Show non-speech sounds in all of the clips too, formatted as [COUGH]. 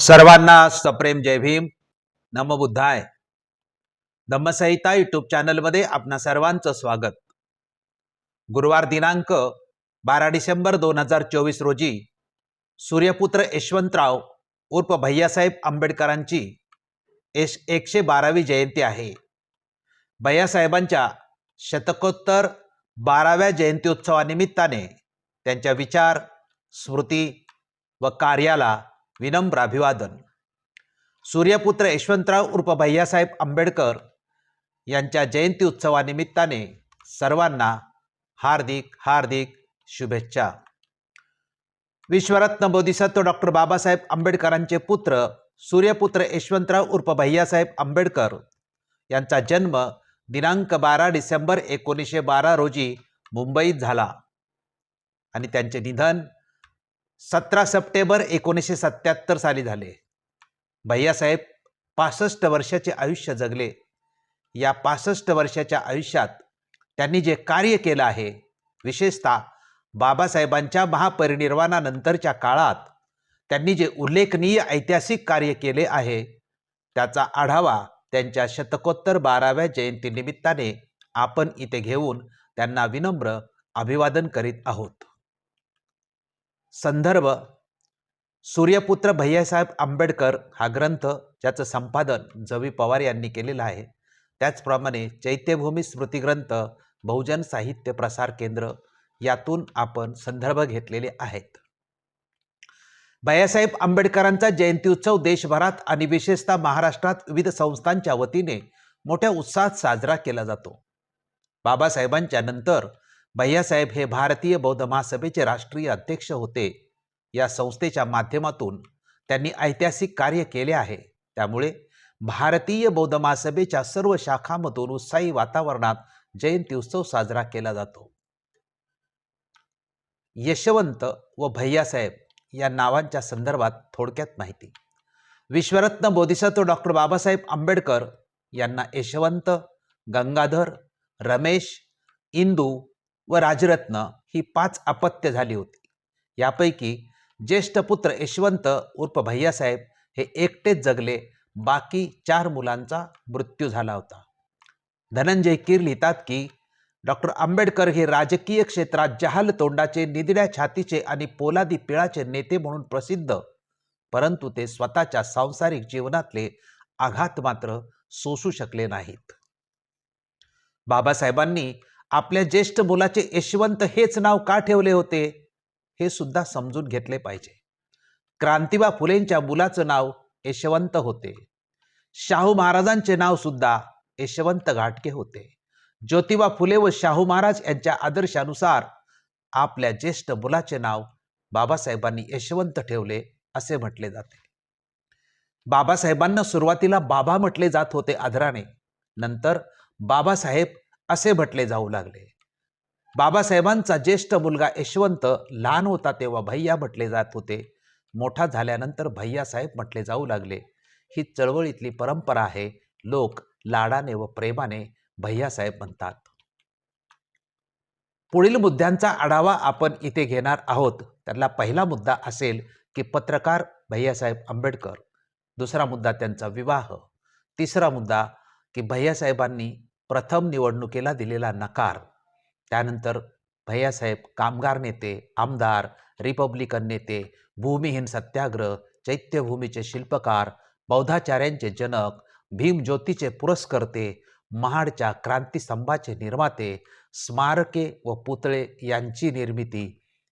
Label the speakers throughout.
Speaker 1: सर्वांना सप्रेम जय भीम. नमबुद्धाय धम्मसंहिता युट्यूब चॅनलमध्ये आपणा सर्वांचं स्वागत. गुरुवार दिनांक बारा डिसेंबर दोन हजार चोवीस रोजी सूर्यपुत्र यशवंतराव उर्फ भैयासाहेब आंबेडकरांची एश एकशे बारावी जयंती आहे. भैयासाहेबांच्या शतकोत्तर बाराव्या जयंत्योत्सवानिमित्ताने त्यांच्या विचार स्मृती व कार्याला विनम्र अभिवादन. सूर्यपुत्र यशवंतराव उर्फ भैयासाहेब आंबेडकर यांच्या जयंती उत्सवानिमित्ताने सर्वांना हार्दिक हार्दिक शुभेच्छा. विश्वरत्न बोधिसत्व डॉक्टर बाबासाहेब आंबेडकरांचे पुत्र सूर्यपुत्र यशवंतराव उर्फ भैयासाहेब आंबेडकर यांचा जन्म दिनांक बारा डिसेंबर एकोणीसशे बारा रोजी मुंबईत झाला आणि त्यांचे निधन सतरा सप्टेंबर एकोणीसशे सत्याहत्तर साली झाले. भैयासाहेब पासष्ट वर्षाचे आयुष्य जगले. या पासष्ट वर्षाच्या आयुष्यात त्यांनी जे कार्य केलं आहे विशेषतः बाबासाहेबांच्या महापरिनिर्वाणानंतरच्या काळात त्यांनी जे उल्लेखनीय ऐतिहासिक कार्य केले आहे त्याचा आढावा त्यांच्या शतकोत्तर बाराव्या जयंतीनिमित्ताने आपण इथे घेऊन त्यांना विनम्र अभिवादन करीत आहोत. संदर्भ सूर्यपुत्र भैयासाहेब आंबेडकर हा ग्रंथ ज्याचं संपादन जवी पवार यांनी केलेलं आहे. त्याचप्रमाणे चैत्यभूमी स्मृतिग्रंथ बहुजन साहित्य प्रसार केंद्र यातून आपण संदर्भ घेतलेले आहेत. भैयासाहेब आंबेडकरांचा जयंती उत्सव देशभरात आणि विशेषतः महाराष्ट्रात विविध संस्थांच्या वतीने मोठ्या उत्साहात साजरा केला जातो. बाबासाहेबांच्या नंतर भैयासाहेब हे भारतीय बौद्ध महासभेचे राष्ट्रीय अध्यक्ष होते. या संस्थेच्या माध्यमातून त्यांनी ऐतिहासिक कार्य केले आहे. त्यामुळे भारतीय बौद्ध महासभेच्या सर्व शाखांमधून उत्साही वातावरणात जयंती उत्सव साजरा केला जातो. यशवंत व भैयासाहेब या नावांच्या संदर्भात थोडक्यात माहिती. विश्वरत्न बोधिसत्व डॉक्टर बाबासाहेब आंबेडकर यांना यशवंत गंगाधर रमेश इंदू व राजरत्न ही पाच अपत्य झाली होती. यापैकी ज्येष्ठ पुत्र यशवंत उर्फ भैयासाहेब हे एकटेच जगले. बाकी चार मुलांचा मृत्यू झाला होता. धनंजय कीर लिहितात की डॉक्टर आंबेडकर हे राजकीय क्षेत्रात जहाल तोंडाचे निदड्या छातीचे आणि पोलादी पिळाचे नेते म्हणून प्रसिद्ध. परंतु ते स्वतःच्या सांसारिक जीवनातले आघात मात्र सोसू शकले नाहीत. बाबासाहेबांनी आपल्या ज्येष्ठ मुलाचे यशवंत हेच नाव का ठेवले होते हे सुद्धा समजून घेतले पाहिजे. क्रांतिबा फुलेंच्या मुलाचं नाव यशवंत होते. शाहू महाराजांचे नाव सुद्धा यशवंत घाटके होते. ज्योतिबा फुले व शाहू महाराज यांच्या आदर्शानुसार आपल्या ज्येष्ठ मुलाचे नाव बाबासाहेबांनी यशवंत ठेवले असे म्हटले जाते. बाबासाहेबांना सुरुवातीला बाबा म्हटले जात होते आदराने. नंतर बाबासाहेब असे म्हटले जाऊ लागले. बाबासाहेबांचा ज्येष्ठ मुलगा यशवंत लहान होता तेव्हा भैया म्हटले जात होते. मोठा झाल्यानंतर भैयासाहेब म्हटले जाऊ लागले. ही चळवळीतली परंपरा आहे. लोक लाडाने व प्रेमाने भैयासाहेब म्हणतात. पुढील मुद्द्यांचा आढावा आपण इथे घेणार आहोत. त्यातला पहिला मुद्दा असेल की पत्रकार भैयासाहेब आंबेडकर. दुसरा मुद्दा त्यांचा विवाह. तिसरा मुद्दा की भैयासाहेबांनी प्रथम निवडणुकीला दिलेला नकार. त्यानंतर भैयासाहेब कामगार नेते आमदार रिपब्लिकन नेते भूमिहीन सत्याग्रह चैत्यभूमीचे शिल्पकार बौद्धाचार्यांचे जनक भीमज्योतीचे पुरस्कर्ते महाडच्या क्रांतीस्तंभाचे निर्माते स्मारके व पुतळे यांची निर्मिती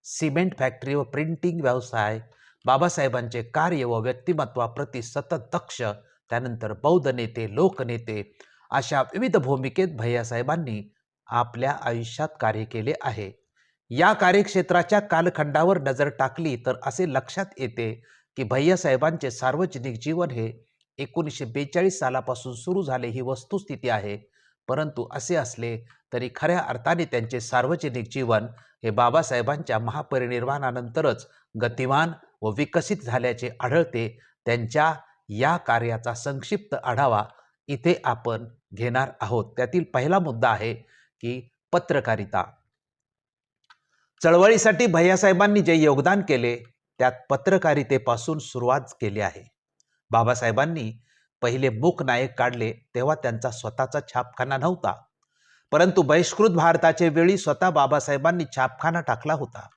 Speaker 1: सिमेंट फॅक्टरी व प्रिंटिंग व्यवसाय बाबासाहेबांचे कार्य व व्यक्तिमत्वाप्रती सतत दक्ष त्यानंतर बौद्ध नेते लोकनेते अशा विविध भूमिकेत भैयासाहेबांनी आपल्या आयुष्यात कार्य केले आहे. या कार्यक्षेत्राच्या कालखंडावर नजर टाकली तर असे लक्षात येते की भैयासाहेबांचे सार्वजनिक जीवन हे एकोणीसशे बेचाळीस सालापासून सुरू झाले ही वस्तुस्थिती आहे. परंतु असे असले तरी खऱ्या अर्थाने त्यांचे सार्वजनिक जीवन हे बाबासाहेबांच्या महापरिनिर्वाणानंतरच गतिमान व विकसित झाल्याचे आढळते. त्यांच्या या कार्याचा संक्षिप्त आढावा इथे आपण घेणार आहोत. त्यातील पहिला मुद्दा आहे की पत्रकारिता. चळवळीसाठी भैयासाहेबांनी जे योगदान केले त्यात पत्रकारितेपासून सुरुवात केली आहे. बाबासाहेबांनी पहिले मूक नायक काढले तेव्हा त्यांचा स्वतःचा छापखाना नव्हता. परंतु बहिष्कृत भारताचे वेळी स्वतः बाबासाहेबांनी छापखाना टाकला होता.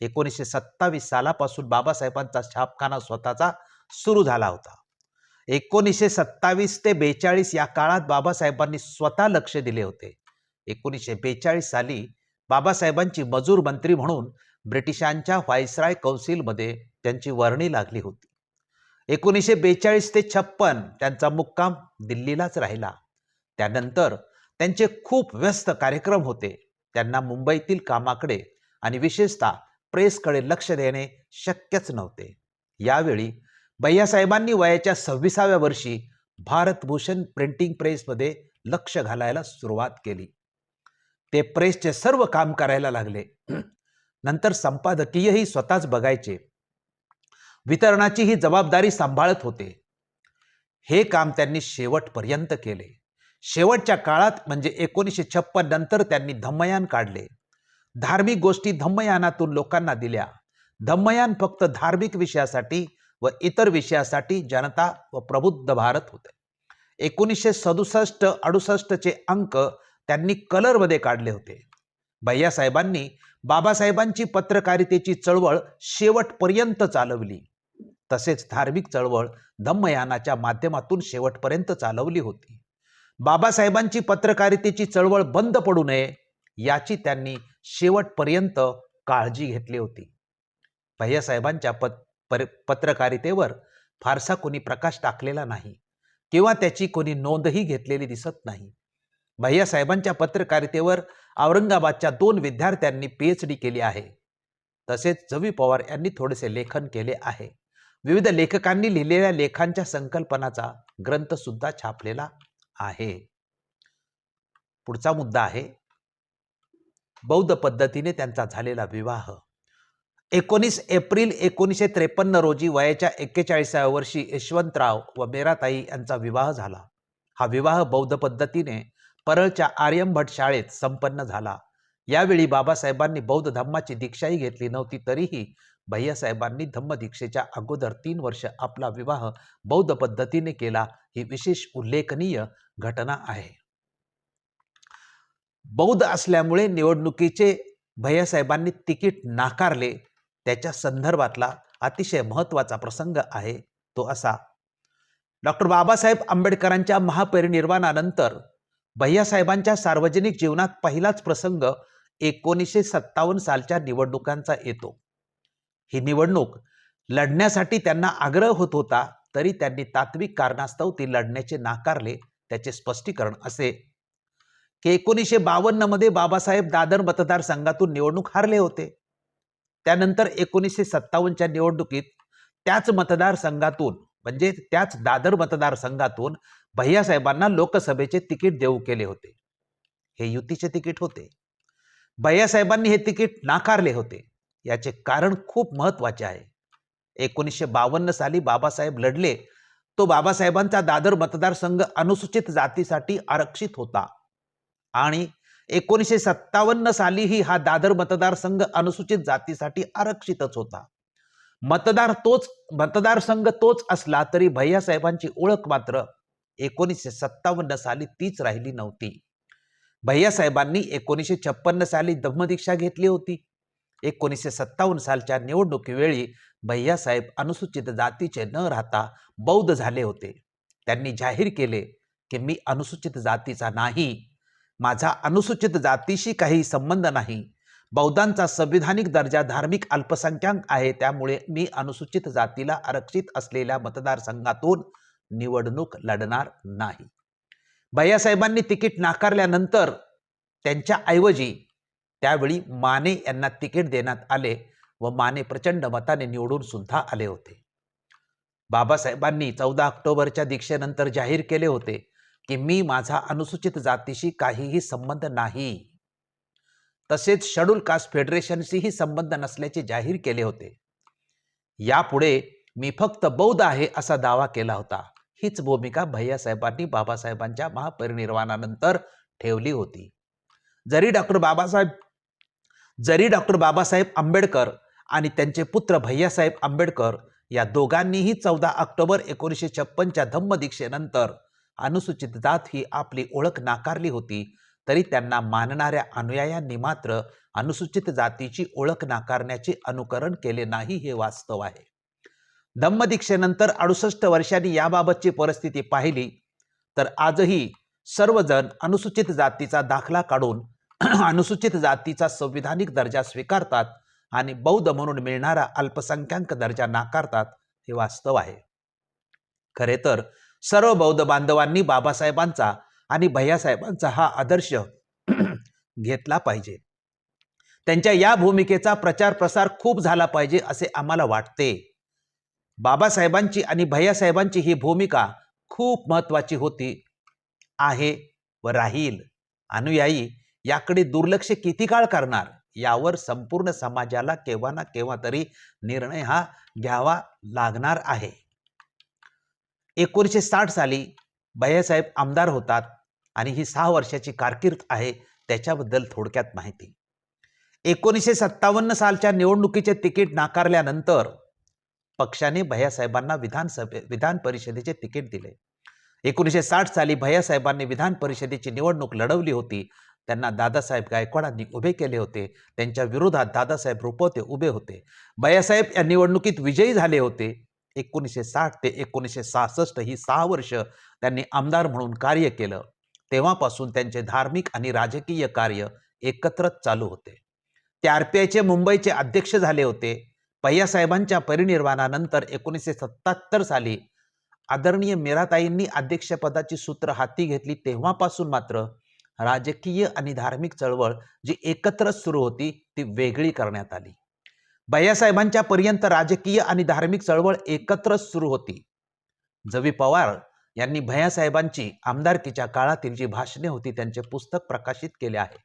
Speaker 1: एकोणीसशे सत्तावीस सालापासून बाबासाहेबांचा छापखाना स्वतःचा सुरू झाला होता. एकोणीसशे सत्तावीस ते बेचाळीस या काळात बाबासाहेबांनी स्वतः लक्ष दिले होते. एकोणीसशे बेचाळीस साली बाबासाहेबांची मजूर मंत्री म्हणून ब्रिटिशांच्या व्हायसराय कौन्सिलमध्ये त्यांची वर्णी लागली होती. एकोणीसशे बेचाळीस ते छप्पन त्यांचा मुक्काम दिल्लीलाच राहिला. त्यानंतर त्यांचे खूप व्यस्त कार्यक्रम होते. त्यांना मुंबईतील कामाकडे आणि विशेषतः प्रेसकडे लक्ष देणे शक्यच नव्हते. यावेळी भैयासाहेबांनी वयाच्या सव्वीसाव्या वर्षी भारतभूषण प्रिंटिंग प्रेसमध्ये लक्ष घालायला सुरुवात केली. ते प्रेसचे सर्व काम करायला लागले. नंतर संपादकीयही स्वतःच बघायचे. वितरणाची ही जबाबदारी सांभाळत होते. हे काम त्यांनी शेवटपर्यंत केले. शेवटच्या काळात म्हणजे एकोणीसशे छप्पन नंतर त्यांनी धम्मयान काढले. धार्मिक गोष्टी धम्मयानातून लोकांना दिल्या. धम्मयान फक्त धार्मिक विषयासाठी व इतर विषयासाठी जनता व प्रबुद्ध भारत होते. एकोणीसशे सदुसष्ट अडुसष्टचे अंक त्यांनी कलरमध्ये काढले होते. भैयासाहेबांनी बाबासाहेबांची पत्रकारितेची चळवळ शेवटपर्यंत चालवली. तसेच धार्मिक चळवळ धम्मयानाच्या माध्यमातून शेवटपर्यंत चालवली होती. बाबासाहेबांची पत्रकारितेची चळवळ बंद पडू नये याची त्यांनी शेवटपर्यंत काळजी घेतली होती. भैयासाहेबांच्या पत पर पत्रकारितेवर फारसा कोणी प्रकाश टाकलेला नाही किंवा त्याची कोणी नोंदही घेतलेली दिसत नाही. भैयासाहेबांच्या पत्रकारितेवर औरंगाबादच्या दोन विद्यार्थ्यांनी पी एच डी केली आहे. तसेच जवी पवार यांनी थोडेसे लेखन केले आहे. विविध लेखकांनी लिहिलेल्या लेखांच्या संकल्पनाचा ग्रंथ सुद्धा छापलेला आहे. पुढचा मुद्दा आहे. बौद्ध पद्धतीने त्यांचा झालेला विवाह. एकोणीस एप्रिल एकोणीसशे त्रेपन्न रोजी वयाच्या एक्केचाळीसाव्या वर्षी यशवंतराव व मेराताई यांचा विवाह झाला. हा विवाह बौद्ध पद्धतीने परळच्या आर्यमभट शाळेत संपन्न झाला. यावेळी बाबासाहेबांनी बौद्ध धम्माची दीक्षाही घेतली नव्हती तरीही भैयासाहेबांनी धम्मदीक्षेच्या अगोदर तीन वर्ष आपला विवाह बौद्ध पद्धतीने केला ही विशेष उल्लेखनीय घटना आहे. बौद्ध असल्यामुळे निवडणुकीचे भैयासाहेबांनी तिकीट नाकारले. त्याच्या संदर्भातला अतिशय महत्त्वाचा प्रसंग आहे तो असा. डॉक्टर बाबासाहेब आंबेडकरांच्या महापरिनिर्वाणानंतर भैयासाहेबांच्या सार्वजनिक जीवनात पहिलाच प्रसंग एकोणीसशे सत्तावन्न सालच्या निवडणुकांचा येतो. ही निवडणूक लढण्यासाठी त्यांना आग्रह होत होता तरी त्यांनी तात्विक कारणास्तव ती लढण्याचे नाकारले त्याचे स्पष्टीकरण असे. की एकोणीसशे बावन्नमध्ये बाबासाहेब दादर मतदारसंघातून निवडणूक हारले होते. त्यानंतर एकोणीसशे सत्तावन्नच्या निवडणुकीत त्याच मतदारसंघातून म्हणजे त्याच दादर मतदारसंघातून भैयासाहेबांना लोकसभेचे तिकीट देऊ केले होते. हे युतीचे तिकीट होते. भैयासाहेबांनी हे तिकीट नाकारले होते. याचे कारण खूप महत्त्वाचे आहे. एकोणीसशे बावन्न साली बाबासाहेब लढले. तो बाबासाहेबांचा दादर मतदारसंघ अनुसूचित जातीसाठी आरक्षित होता. आणि एकोणीसशे सत्तावन्न सालीही हा दादर मतदारसंघ अनुसूचित जातीसाठी आरक्षितच होता. मतदार तोच मतदारसंघ तोच असला तरी भैयासाहेबांची ओळख मात्र एकोणीसशे सत्तावन्न साली तीच राहिली नव्हती. भैयासाहेबांनी एकोणीसशे छप्पन्न साली धम्मदीक्षा घेतली होती. एकोणीसशे सत्तावन्न सालच्या निवडणुकीवेळी भैयासाहेब अनुसूचित जातीचे न राहता बौद्ध झाले होते. त्यांनी जाहीर केले की मी अनुसूचित जातीचा नाही माझा अनुसूचित जातीशी काही संबंध नाही. बौद्धांचा संविधानिक दर्जा धार्मिक अल्पसंख्याक आहे त्यामुळे मी अनुसूचित जातीला आरक्षित असलेल्या मतदारसंघातून निवडणूक लढणार नाही. भैयासाहेबांनी तिकीट नाकारल्यानंतर त्यांच्याऐवजी त्यावेळी माने यांना तिकीट देण्यात आले व माने प्रचंड मताने निवडून सुद्धा आले होते. बाबासाहेबांनी चौदा ऑक्टोबरच्या दीक्षेनंतर जाहीर केले होते. की मी माझा अनुसूचित जातीशी काहीही संबंध नाही. तसेच शेड्यूल कास्ट फेडरेशनशीही संबंध नसल्याचे जाहीर केले होते. यापुढे मी फक्त बौद्ध आहे असा दावा केला होता. हीच भूमिका भैयासाहेबांनी बाबासाहेबांच्या महापरिनिर्वाणानंतर ठेवली होती. जरी डॉक्टर बाबासाहेब जरी डॉक्टर बाबासाहेब आंबेडकर आणि त्यांचे पुत्र भैयासाहेब आंबेडकर या दोघांनीही चौदा ऑक्टोबर एकोणीसशे छप्पनच्या धम्मदीक्षेनंतर अनुसूचित जात ही आपली ओळख नाकारली होती तरी त्यांना मानणाऱ्या अनुयायांनी मात्र अनुसूचित जातीची ओळख नाकारण्याचे अनुकरण केले नाही हे वास्तव आहे. धम्मदीक्षेनंतर अडुसष्ट वर्षांनी याबाबतची परिस्थिती पाहिली तर आजही सर्वजण अनुसूचित जातीचा दाखला काढून [CLEARS THROAT] अनुसूचित जातीचा संविधानिक दर्जा स्वीकारतात आणि बौद्ध म्हणून मिळणारा अल्पसंख्याक दर्जा नाकारतात हे वास्तव आहे. खरे तर सर्व बौद्ध बांधवांनी बाबासाहेबांचा आणि भैयासाहेबांचा हा आदर्श [CLEARS THROAT] घेतला पाहिजे. त्यांच्या या भूमिकेचा प्रचार प्रसार खूप झाला पाहिजे असे आम्हाला वाटते. बाबासाहेबांची आणि भैयासाहेबांची ही भूमिका खूप महत्वाची होती आहे व राहील. अनुयायी याकडे दुर्लक्ष किती काळ करणार? यावर संपूर्ण समाजाला केव्हा ना केव्हा तरी निर्णय हा घ्यावा लागणार आहे. एकोणीसशे साठ साली भैयासाहेब आमदार होतात आणि ही सहा वर्षाची कारकीर्द आहे त्याच्याबद्दल थोडक्यात माहिती. एकोणीसशे सत्तावन्न सालच्या निवडणुकीचे तिकीट नाकारल्यानंतर पक्षाने भैयासाहेबांना विधानसभे विधान परिषदेचे तिकीट दिले. एकोणीसशे साठ साली भैयासाहेबांनी विधान परिषदेची निवडणूक लढवली होती. त्यांना दादासाहेब गायकवाडांनी उभे केले होते. त्यांच्या विरोधात दादासाहेब रुपवते उभे होते. भैयासाहेब या निवडणुकीत विजयी झाले होते. एकोणीसशे साठ ते एकोणीसशे सहासष्ट ही सहा वर्ष त्यांनी आमदार म्हणून कार्य केलं. तेव्हापासून त्यांचे धार्मिक आणि राजकीय कार्य एकत्रच चालू होते. ते आर पी आयचे मुंबईचे अध्यक्ष झाले होते. पय्यासाहेबांच्या परिनिर्वाणानंतर एकोणीसशे सत्त्याहत्तर साली आदरणीय मीराताईंनी अध्यक्षपदाची सूत्र हाती घेतली. तेव्हापासून मात्र राजकीय आणि धार्मिक चळवळ जी एकत्रच सुरू होती ती वेगळी करण्यात आली. भैयासाहेबांच्या पर्यंत राजकीय आणि धार्मिक चळवळ एकत्रच सुरू होती. जवी पवार यांनी भैयासाहेबांची आमदारकीच्या काळातील जी भाषणे होती त्यांचे पुस्तक प्रकाशित केले आहे.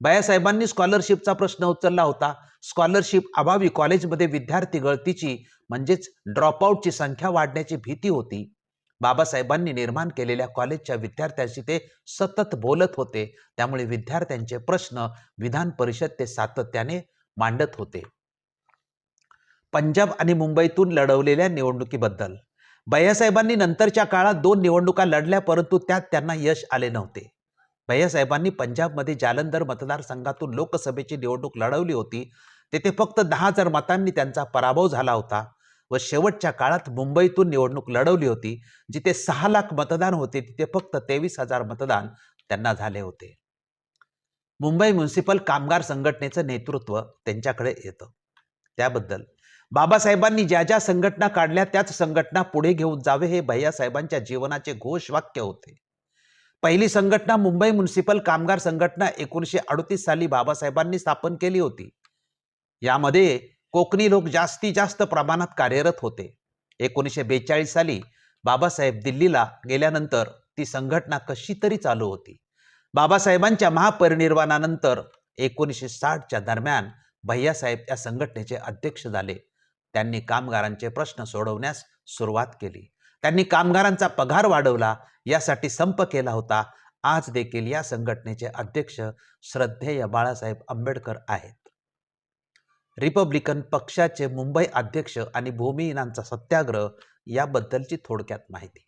Speaker 1: भैयासाहेबांनी स्कॉलरशिपचा प्रश्न उचलला होता. स्कॉलरशिप अभावी कॉलेजमध्ये विद्यार्थी गळतीची म्हणजेच ड्रॉपआउटची संख्या वाढण्याची भीती होती. बाबासाहेबांनी निर्माण केलेल्या कॉलेजच्या विद्यार्थ्यांशी ते सतत बोलत होते. त्यामुळे विद्यार्थ्यांचे प्रश्न विधान परिषद ते सातत्याने मांडत होते. पंजाब आणि मुंबईतून लढवलेल्या निवडणुकीबद्दल. भैयासाहेबांनी नंतरच्या काळात दोन निवडणुका लढल्या परंतु त्यात त्यांना यश आले नव्हते. भैयासाहेबांनी पंजाबमध्ये जालंधर मतदारसंघातून लोकसभेची निवडणूक लढवली होती. तेथे फक्त दहा हजार मतांनी त्यांचा पराभव झाला होता व शेवटच्या काळात मुंबईतून निवडणूक लढवली होती जिथे सहा लाख मतदान होते तिथे फक्त तेवीस हजार मतदान त्यांना झाले होते. मुंबई म्युन्सिपल कामगार संघटनेचं नेतृत्व त्यांच्याकडे येतं. त्याबद्दल बाबासाहेबांनी ज्या ज्या संघटना काढल्या त्याच संघटना पुढे घेऊन जावे हे भैयासाहेबांच्या जीवनाचे घोषवाक्य होते. पहिली संघटना मुंबई म्युन्सिपल कामगार संघटना एकोणीसशे अडतीस साली बाबासाहेबांनी स्थापन केली होती. यामध्ये कोकणी लोक जास्तीत जास्त प्रमाणात कार्यरत होते. एकोणीसशे बेचाळीस साली बाबासाहेब दिल्लीला गेल्यानंतर ती संघटना कशी तरी चालू होती. बाबासाहेबांच्या महापरिनिर्वाणानंतर एकोणीसशे साठच्या दरम्यान भैयासाहेब या संघटनेचे अध्यक्ष झाले. त्यांनी कामगारांचे प्रश्न सोडवण्यास सुरुवात केली. त्यांनी कामगारांचा पगार वाढवला यासाठी संप केला होता. आज देखील या संघटनेचे अध्यक्ष श्रद्धेय बाळासाहेब आंबेडकर आहेत. रिपब्लिकन पक्षाचे मुंबई अध्यक्ष आणि भूमिहीनांचा सत्याग्रह याबद्दलची थोडक्यात माहिती.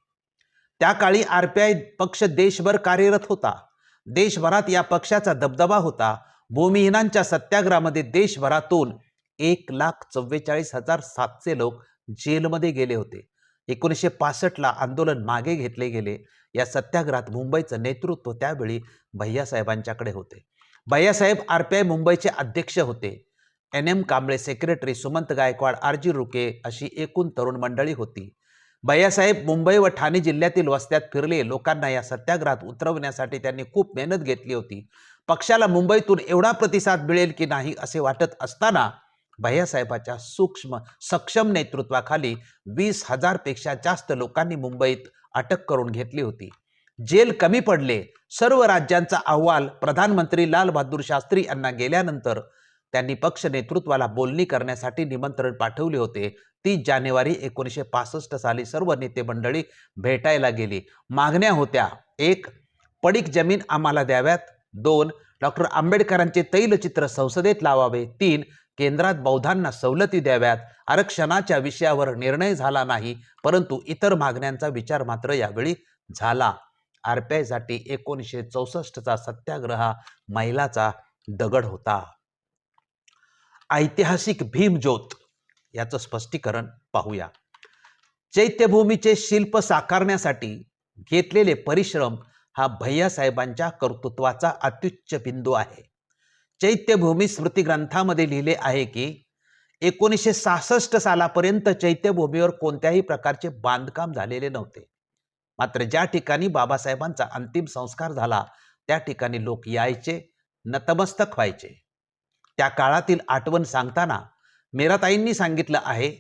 Speaker 1: त्या काळी आर पी आय पक्ष देशभर कार्यरत होता. देशभरात या पक्षाचा दबदबा होता. भूमिहीनांच्या सत्याग्रहामध्ये देशभरातून एक लाख चव्वेचाळीस हजार सातशे लोक जेलमध्ये गेले होते. एकोणीसशे पासष्टला आंदोलन मागे घेतले गेले. या सत्याग्रहात मुंबईचं नेतृत्व त्यावेळी भैयासाहेबांच्याकडे होते. भैयासाहेब आर पी आय मुंबईचे अध्यक्ष होते. N M Kamble secretary Sumant Gaikwad R G Ruke अशी एकूण तरुण मंडळी होती. भैयासाहेब मुंबई व ठाणे जिल्ह्यातील वस्त्यात फिरले. लोकांना या सत्याग्रहात उतरवण्यासाठी त्यांनी खूप मेहनत घेतली होती. पक्षाला मुंबईतून एवढा प्रतिसाद मिळेल की नाही असे वाटत असताना भैयासाहेबाच्या सूक्ष्म सक्षम नेतृत्वाखाली वीस हजारपेक्षा जास्त लोकांनी मुंबईत अटक करून घेतली होती. जेल कमी पडले. सर्व राज्यांचा अहवाल प्रधानमंत्री लाल बहादूर शास्त्री यांना गेल्यानंतर त्यांनी पक्ष नेतृत्वाला बोलणी करण्यासाठी निमंत्रण पाठवले होते. तीस जानेवारी एकोणीसशे पासष्ट साली सर्व नेते मंडळी भेटायला गेली. मागण्या होत्या. एक पडीक जमीन आम्हाला द्याव्यात. दोन डॉक्टर आंबेडकरांचे तैलचित्र संसदेत लावावे. तीन केंद्रात बौद्धांना सवलती द्याव्यात आरक्षणाच्या विषयावर निर्णय झाला नाही परंतु इतर मागण्यांचा विचार मात्र यावेळी झाला. आर पी आयसाठी एकोणीसशे चौसष्टचा सत्याग्रह हा मैलाचा दगड होता. ऐतिहासिक भीमज्योत याचं स्पष्टीकरण पाहूया. चैत्यभूमीचे शिल्प साकारण्यासाठी घेतलेले परिश्रम हा भैयासाहेबांच्या कर्तृत्वाचा अत्युच्च बिंदू आहे. चैत्यभूमी स्मृतिग्रंथामध्ये लिहिले आहे की एकोणीसशे सहासष्ट सालापर्यंत चैत्यभूमीवर कोणत्याही प्रकारचे बांधकाम झालेले नव्हते. मात्र ज्या ठिकाणी बाबासाहेबांचा अंतिम संस्कार झाला त्या ठिकाणी लोक यायचे नतमस्तक व्हायचे. त्या काळातील आठवण सांगताना मेराताईंनी सांगितलं आहे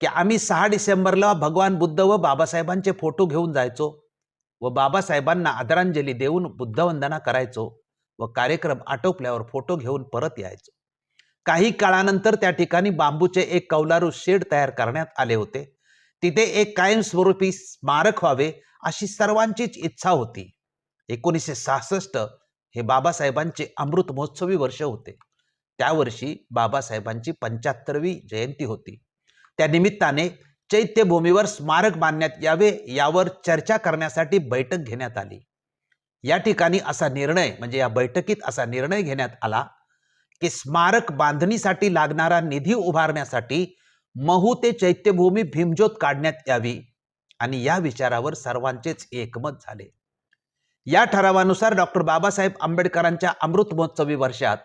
Speaker 1: की आम्ही सहा डिसेंबरला भगवान बुद्ध व बाबासाहेबांचे फोटो घेऊन जायचो व बाबासाहेबांना आदरांजली देऊन बुद्धवंदना करायचो. व कार्यक्रम आटोपल्यावर फोटो घेऊन परत यायचो. काही काळानंतर त्या ठिकाणी बांबूचे एक कौलारू शेड तयार करण्यात आले होते. तिथे एक कायमस्वरूपी स्मारक व्हावे अशी सर्वांचीच इच्छा होती. एकोणीसशे सहासष्ट हे बाबासाहेबांचे अमृत महोत्सवी वर्ष होते. त्या वर्षी बाबासाहेबांची पंच्याहत्तरवी जयंती होती. त्या निमित्ताने चैत्यभूमीवर स्मारक बांधण्यात यावे यावर चर्चा करण्यासाठी बैठक घेण्यात आली. या ठिकाणी असा निर्णय म्हणजे या बैठकीत असा निर्णय घेण्यात आला की स्मारक बांधणीसाठी लागणारा निधी उभारण्यासाठी महू ते चैत्यभूमी भीमज्योत काढण्यात यावी आणि या विचारावर सर्वांचेच एकमत झाले. या ठरावानुसार डॉक्टर बाबासाहेब आंबेडकरांच्या अमृत महोत्सवी वर्षात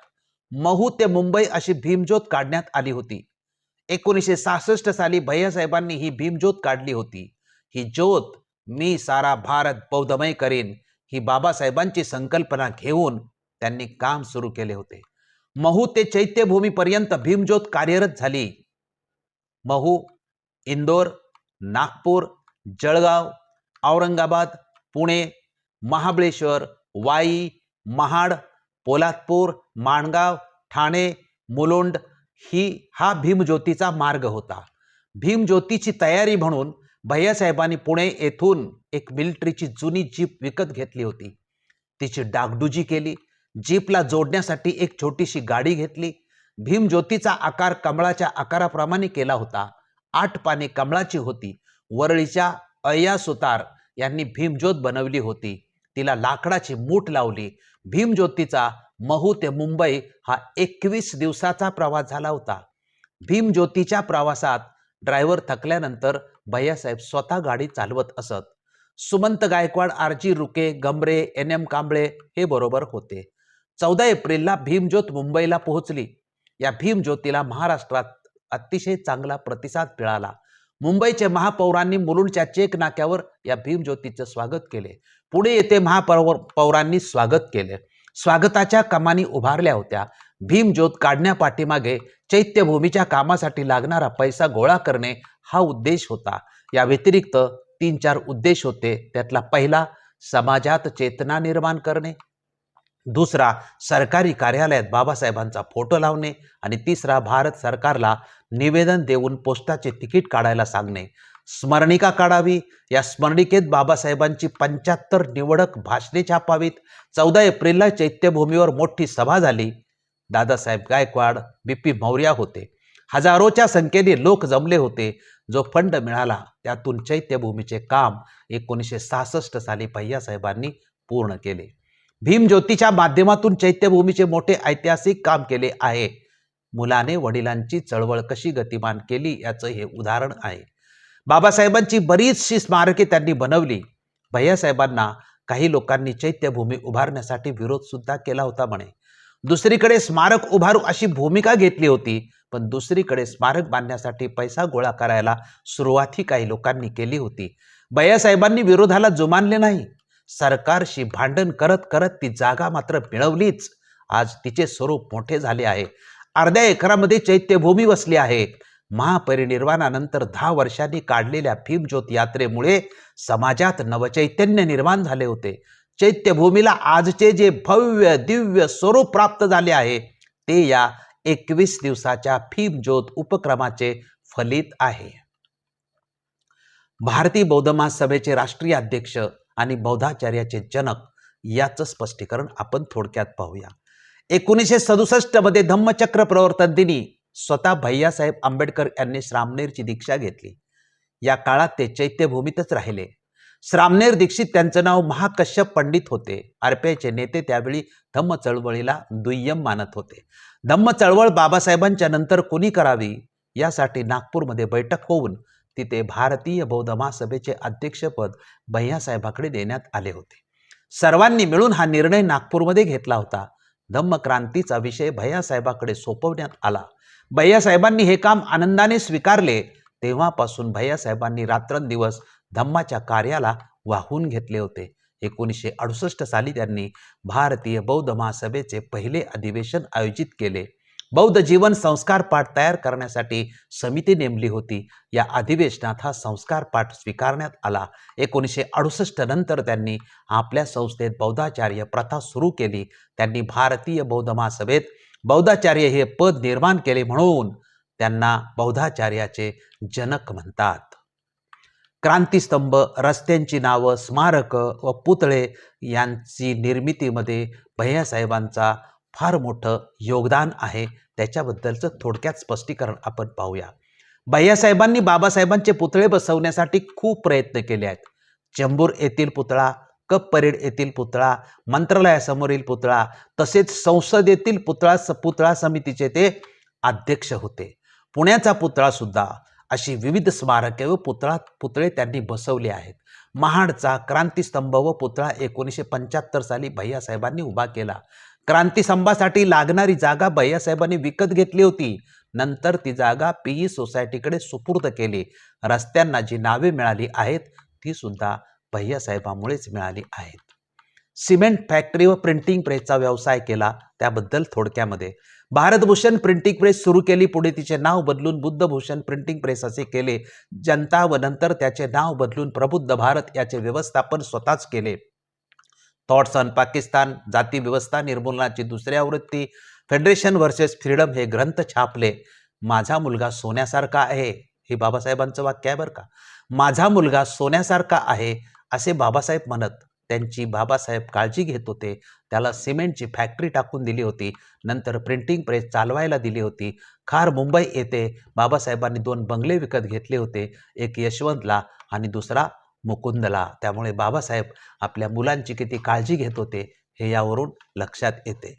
Speaker 1: महू ते मुंबई अशी भीमज्योत काढण्यात आली होती. एकोणीसशे सहासष्ट साली भैयासाहेबांनी ही भीमज्योत काढली होती. ही ज्योत मी सारा भारत बौद्धमय करीन. ही बाबासाहेबांची संकल्पना घेऊन त्यांनी काम सुरू केले होते. महू ते चैत्यभूमीपर्यंत भीमज्योत कार्यरत झाली. महू इंदोर नागपूर जळगाव औरंगाबाद पुणे महाबळेश्वर वाई महाड पोलादपूर माणगाव ठाणे मुलुंड ही हा भीमज्योतीचा मार्ग होता. भीमज्योतीची तयारी म्हणून भैयासाहेबांनी पुणे येथून एक मिलिटरीची जुनी जीप विकत घेतली होती. तिची डागडुजी केली. जीपला जोडण्यासाठी एक छोटीशी गाडी घेतली. भीमज्योतीचा आकार कमळाच्या आकाराप्रमाणे केला होता. आठ पाने कमळाची होती. वरळीच्या अय्या सुतार यांनी भीमज्योत बनवली होती. तिला लाकडाची मूठ लावली. भीमज्योतीचा महू ते मुंबई हा एकवीस दिवसाचा प्रवास झाला होता. भीमज्योतीच्या प्रवासात ड्रायव्हर थकल्यानंतर भैयासाहेब स्वतः गाडी चालवत असत. सुमंत गायकवाड आरजी रुके गमरे एन एम कांबळे हे बरोबर होते. चौदा एप्रिलला भीमज्योत मुंबईला पोहोचली. या भीमज्योतीला महाराष्ट्रात अतिशय चांगला प्रतिसाद मिळाला. मुंबईचे महापौरांनी मुलुंडच्या चेक नाक्यावर या भीमज्योतीचं स्वागत केले. पुणे येथे महापौर पौरांनी स्वागत केले. स्वागताच्या कमानी उभारल्या होत्या. भीमज्योत काढण्यापाठीमागे चैत्यभूमीच्या कामासाठी लागणारा पैसा गोळा करणे हा उद्देश होता. या व्यतिरिक्त तीन चार उद्देश होते. त्यातला पहिला समाजात चेतना निर्माण करणे. दुसरा सरकारी कार्यालयात बाबासाहेबांचा फोटो लावणे. आणि तिसरा भारत सरकारला निवेदन देऊन पोस्टाचे तिकीट काढायला सांगणे. स्मरणिका काढावी. या स्मरणिकेत बाबासाहेबांची पंच्याहत्तर निवडक भाषणे छापावीत. चौदा एप्रिलला चैत्यभूमीवर मोठी सभा झाली. दादासाहेब गायकवाड बी पी मौर्या होते. हजारोच्या संख्येने लोक जमले होते. जो फंड मिळाला त्यातून चैत्यभूमीचे काम एकोणीसशे सहासष्ट साली भैयासाहेबांनी पूर्ण केले. भीमज्योतीच्या माध्यमातून चैत्यभूमीचे मोठे ऐतिहासिक काम केले आहे. मुलाने वडिलांची चळवळ कशी गतिमान केली याचं हे उदाहरण आहे. बाबासाहेबांची बरीचशी स्मारके त्यांनी बनवली. भैयासाहेबांना काही लोकांनी चैत्यभूमी उभारण्यासाठी विरोध सुद्धा केला होता म्हणे. दुसरीकडे स्मारक उभारू अशी भूमिका घेतली होती पण दुसरीकडे स्मारक बांधण्यासाठी पैसा गोळा करायला सुरुवातही काही लोकांनी केली होती. भैयासाहेबांनी विरोधाला जुमानले नाही. सरकारशी भांडण करत करत ती जागा मात्र मिळवलीच. आज तिचे स्वरूप मोठे झाले आहे. अर्ध्या एकरामध्ये चैत्यभूमी वसली आहे. महापरिनिर्वाणानंतर दहा वर्षांनी काढलेल्या भीमज्योत यात्रेमुळे समाजात नवचैतन्य निर्माण झाले होते. चैत्यभूमीला आजचे जे भव्य दिव्य स्वरूप प्राप्त झाले आहे ते या एकवीस दिवसाच्या भीमज्योत उपक्रमाचे फलित आहे. भारतीय बौद्ध महासभेचे राष्ट्रीय अध्यक्ष आणि बौद्धाचार्याचे जनक याचं स्पष्टीकरण आपण थोडक्यात पाहूया. एकोणीसशे सदुसष्टमध्ये धम्मचक्र प्रवर्तन दिनी स्वतः भैयासाहेब आंबेडकर यांनी श्रामनेरची दीक्षा घेतली. या काळात ते चैत्यभूमीतच राहिले. श्रामनेर दीक्षित त्यांचं नाव महाकश्यप पंडित होते. आरपीआयचे नेते त्यावेळी धम्म चळवळीला दुय्यम मानत होते. धम्म चळवळ बाबासाहेबांच्या नंतर कुणी करावी? यासाठी नागपूरमध्ये बैठक होऊन तिथे भारतीय बौद्ध महासभेचे अध्यक्षपद भैयासाहेबाकडे देण्यात आले होते. सर्वांनी मिळून हा निर्णय नागपूरमध्ये घेतला होता. धम्म क्रांतीचा विषय भैयासाहेबाकडे सोपवण्यात आला. भैयासाहेबांनी हे काम आनंदाने स्वीकारले. तेव्हापासून भैयासाहेबांनी रात्रंदिवस धम्माच्या कार्याला वाहून घेतले होते. एकोणीसशे अडुसष्ट साली त्यांनी भारतीय बौद्ध महासभेचे पहिले अधिवेशन आयोजित केले. बौद्ध जीवन संस्कार पाठ तयार करण्यासाठी समिती नेमली होती. या अधिवेशनात हा संस्कार पाठ स्वीकारण्यात आला. एकोणीसशे अडुसष्ट नंतर त्यांनी आपल्या संस्थेत बौद्धाचार्य प्रथा सुरू केली. त्यांनी भारतीय बौद्ध महासभेत बौद्धाचार्य हे पद निर्माण केले म्हणून त्यांना बौद्धाचार्याचे जनक म्हणतात. क्रांतीस्तंभ रस्त्यांची नावं स्मारकं व पुतळे यांची निर्मितीमध्ये भैयासाहेबांचा फार मोठं योगदान आहे. त्याच्याबद्दलचं थोडक्यात स्पष्टीकरण आपण पाहूया. भैयासाहेबांनी बाबासाहेबांचे पुतळे बसवण्यासाठी खूप प्रयत्न केले आहेत. चेंबूर येथील पुतळा कप परेड येथील पुतळा मंत्रालयासमोरील पुतळा तसेच संसदेतील पुतळा पुतळा समितीचे ते अध्यक्ष होते. पुण्याचा पुतळा सुद्धा अशी विविध स्मारके व पुतळा पुतळे त्यांनी बसवले आहेत. महाडचा क्रांतीस्तंभ व पुतळा एकोणीसशे पंच्याहत्तर साली भैयासाहेबांनी उभा केला. क्रांतीस्तंभासाठी लागणारी जागा भैयासाहेबांनी विकत घेतली होती. नंतर ती जागा पीई सोसायटीकडे सुपूर्द केली. रस्त्यांना जी नावे मिळाली आहेत ती सुद्धा भैयासाहेबामुळेच मिळाली आहेत. सिमेंट फॅक्टरी व प्रिंटिंग प्रेसचा व्यवसाय केला त्याबद्दल थोडक्यामध्ये. भारतभूषण प्रिंटिंग प्रेस सुरू केली. पुढे तिचे नाव बदलून बुद्धभूषण प्रिंटिंग प्रेस असे केले. जनता व नंतर त्याचे नाव बदलून प्रबुद्ध भारत याचे व्यवस्थापन स्वतःच केले. थॉट्स ऑन पाकिस्तान जाती व्यवस्था निर्मूलनाची दुसरी आवृत्ती फेडरेशन वर्सेस फ्रीडम हे ग्रंथ छापले. माझा मुलगा सोन्यासारखा आहे हे बाबासाहेबांचं वाक्य आहे बरं का. माझा मुलगा सोन्यासारखा आहे असे बाबासाहेब म्हणत. त्यांची बाबासाहेब काळजी घेत होते. त्याला सिमेंटची फॅक्टरी टाकून दिली होती. नंतर प्रिंटिंग प्रेस चालवायला दिली होती. खार मुंबई येथे बाबासाहेबांनी दोन बंगले विकत घेतले होते. एक यशवंतला आणि दुसरा मुकुंदला. त्यामुळे बाबासाहेब आपल्या मुलांची किती काळजी घेत होते हे यावरून लक्षात येते.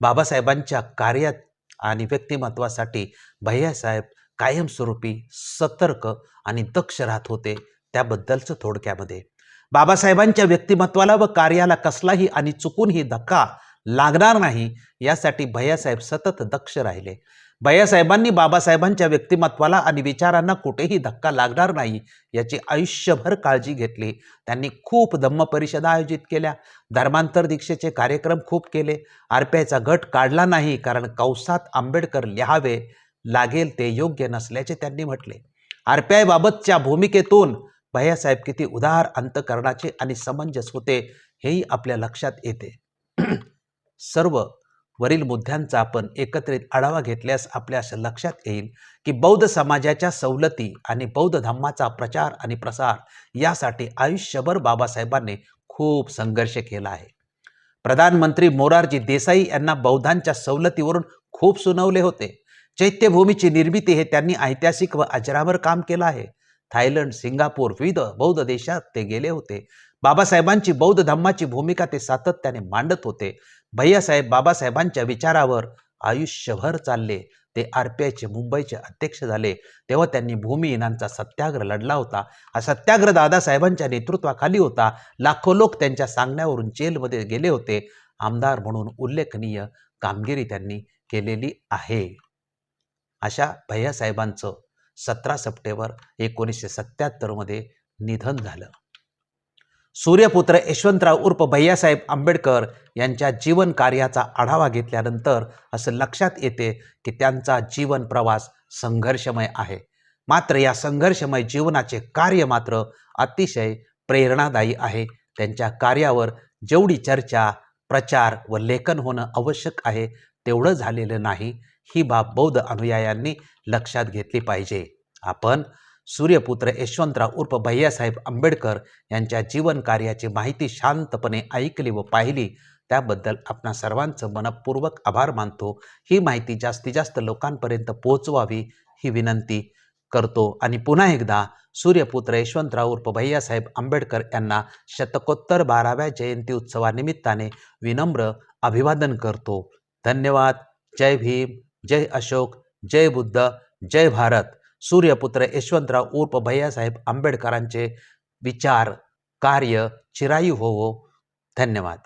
Speaker 1: बाबासाहेबांच्या कार्यात आणि व्यक्तिमत्वासाठी भैयासाहेब कायमस्वरूपी सतर्क आणि दक्ष राहत होते त्याबद्दलचं थोडक्यामध्ये. बाबासाहेबांच्या व्यक्तिमत्वाला व कार्याला कसलाही आणि चुकूनही धक्का लागणार नाही यासाठी भैयासाहेब सतत दक्ष राहिले. भैयासाहेबांनी बाबासाहेबांच्या व्यक्तिमत्वाला आणि विचारांना कुठेही धक्का लागणार नाही याची आयुष्यभर काळजी घेतली. त्यांनी खूप धम्म परिषदा आयोजित केल्या. धर्मांतर दीक्षेचे कार्यक्रम खूप केले. आरपीआयचा गट काढला नाही कारण कौसात आंबेडकर लिहावे लागेल ते योग्य नसल्याचे त्यांनी म्हटले. आरपीआयबाबतच्या भूमिकेतून भैयासाहेब किती उदार अंतकरणाचे आणि समंजस होते हेही आपल्या लक्षात येते. [CLEARS THROAT] सर्व वरील मुद्द्यांचा आपण एकत्रित आढावा घेतल्यास आपल्या असं लक्षात येईल की बौद्ध समाजाच्या सवलती आणि बौद्ध धम्माचा प्रचार आणि प्रसार यासाठी आयुष्यभर बाबासाहेबांनी खूप संघर्ष केला आहे. प्रधानमंत्री मोरारजी देसाई यांना बौद्धांच्या सवलतीवरून खूप सुनावले होते. चैत्यभूमीची निर्मिती हे त्यांनी ऐतिहासिक व अजरावर काम केलं आहे. थायलंड सिंगापूर विविध बौद्ध देशात ते गेले होते. बाबासाहेबांची बौद्ध धम्माची भूमिका ते सातत्याने मांडत होते. भैयासाहेब बाबासाहेबांच्या विचारावर आयुष्यभर चालले. ते आर पी आयचे मुंबईचे अध्यक्ष झाले. तेव्हा त्यांनी भूमिहीनांचा सत्याग्रह लढला होता. हा सत्याग्रह दादासाहेबांच्या नेतृत्वाखाली होता. लाखो लोक त्यांच्या सांगण्यावरून जेलमध्ये गेले होते. आमदार म्हणून उल्लेखनीय कामगिरी त्यांनी केलेली आहे. अशा भैयासाहेबांचं सतरा सप्टेंबर एकोणीसशे सत्याहत्तरमध्ये निधन झालं. सूर्यपुत्र यशवंतराव उर्फ भैयासाहेब आंबेडकर यांच्या जीवन कार्याचा आढावा घेतल्यानंतर असं लक्षात येते की त्यांचा जीवन प्रवास संघर्षमय आहे. मात्र या संघर्षमय जीवनाचे कार्य मात्र अतिशय प्रेरणादायी आहे. त्यांच्या कार्यावर जेवढी चर्चा प्रचार व लेखन होणं आवश्यक आहे तेवढं झालेलं नाही. ही बाब बौद्ध अनुयायांनी लक्षात घेतली पाहिजे. आपण सूर्यपुत्र यशवंतराव उर्फ भैयासाहेब आंबेडकर यांच्या जीवन कार्याची माहिती शांतपणे ऐकली व पाहिली त्याबद्दल आपणा सर्वांचं मनपूर्वक आभार मानतो. ही माहिती जास्तीत जास्त लोकांपर्यंत पोहोचवावी ही विनंती करतो. आणि पुन्हा एकदा सूर्यपुत्र यशवंतराव उर्फ भैयासाहेब आंबेडकर यांना शतकोत्तर बाराव्या जयंती उत्सवानिमित्ताने विनम्र अभिवादन करतो. धन्यवाद. जय भीम. जय अशोक जय बुद्ध जय भारत. सूर्यपुत्र यशवंतराव उर्फ भैयासाहेब आंबेडकरांचे विचार कार्य चिरायू होवो धन्यवाद.